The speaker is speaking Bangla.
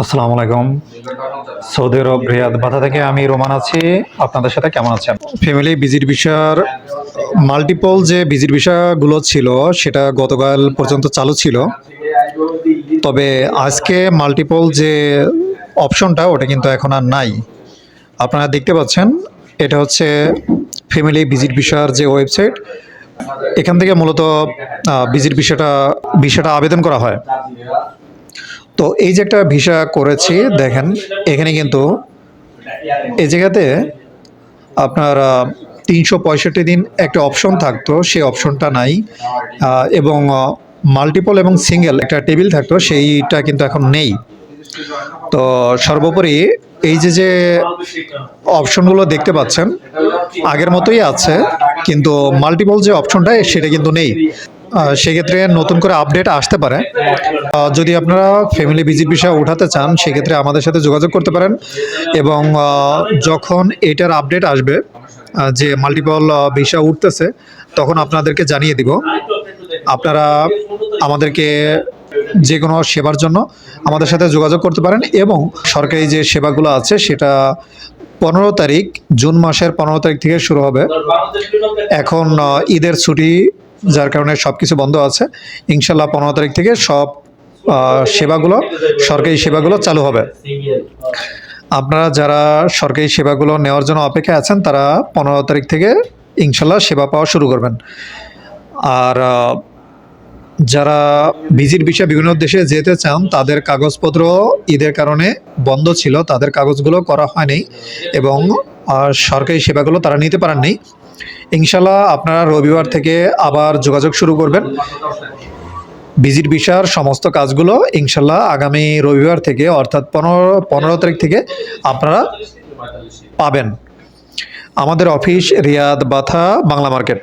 আসসালামু আলাইকুম। সৌদি আরব, রিয়াদ বাধা থেকে আমি রোমান আছি। আপনাদের সাথে কেমন আছেন? ফ্যামিলি ভিজিট ভিসার মাল্টিপল যে ভিজিট ভিসাগুলো ছিল, সেটা গতকাল পর্যন্ত চালু ছিল। তবে আজকে মাল্টিপল যে অপশনটা ওটা কিন্তু এখন আর নাই। আপনারা দেখতে পাচ্ছেন, এটা হচ্ছে ফ্যামিলি ভিজিট ভিসার যে ওয়েবসাইট এখান থেকে মূলত ভিজিট ভিসাটা ভিসাটা আবেদন করা হয়। তো এই যে একটা ভিসা করেছি, দেখেন, এখানে কিন্তু এই জায়গাতে আপনার তিনশো পঁয়ষট্টি দিন একটা অপশন থাকতো, সেই অপশনটা নাই। এবং মাল্টিপল এবং সিঙ্গেল একটা টেবিল থাকতো, সেইটা কিন্তু এখন নেই। তো সর্বোপরি এই যে যে অপশনগুলো দেখতে পাচ্ছেন, আগের মতোই আছে, কিন্তু মাল্টিপল যে অপশনটা, সেটা কিন্তু নেই। সেক্ষেত্রে নতুন করে আপডেট আসতে পারে। যদি আপনারা ফ্যামিলি ভিজিট বিষয়ে উঠাতে চান, সেক্ষেত্রে আমাদের সাথে যোগাযোগ করতে পারেন এবং যখন এটার আপডেট আসবে যে মাল্টিপল ভিসা উঠতেছে, তখন আপনাদেরকে জানিয়ে দিব। আপনারা আমাদেরকে যে কোনো সেবার জন্য আমাদের সাথে যোগাযোগ করতে পারেন এবং সরকারি যে সেবাগুলো আছে, সেটা পনেরো তারিখ, জুন মাসের পনেরো তারিখ থেকে শুরু হবে। এখন ঈদের ছুটি যার কারণে সব কিছু বন্ধ আছে। ইনশাল্লাহ পনেরো তারিখ থেকে সব সেবাগুলো, সরকারি সেবাগুলো চালু হবে। আপনারা যারা সরকারি সেবাগুলো নেওয়ার জন্য অপেক্ষায় আছেন, তারা পনেরো তারিখ থেকে ইনশাল্লাহ সেবা পাওয়া শুরু করবেন। আর যারা ভিজিট বিষয়ে বিভিন্ন দেশে যেতে চান, তাদের কাগজপত্র ঈদের কারণে বন্ধ ছিল, তাদের কাগজগুলো করা হয়নি এবং সরকারি সেবাগুলো তারা নিতে পারেননি। ইনশাল্লাহ আপনারা রবিবার থেকে আবার যোগাযোগ শুরু করবেন। ভিজিট ভিসার সমস্ত কাজগুলো ইনশাল্লাহ আগামী রবিবার থেকে অর্থাৎ পনেরো পনেরো তারিখ থেকে আপনারা পাবেন। আমাদের office Riyadh Batha, Bangla market.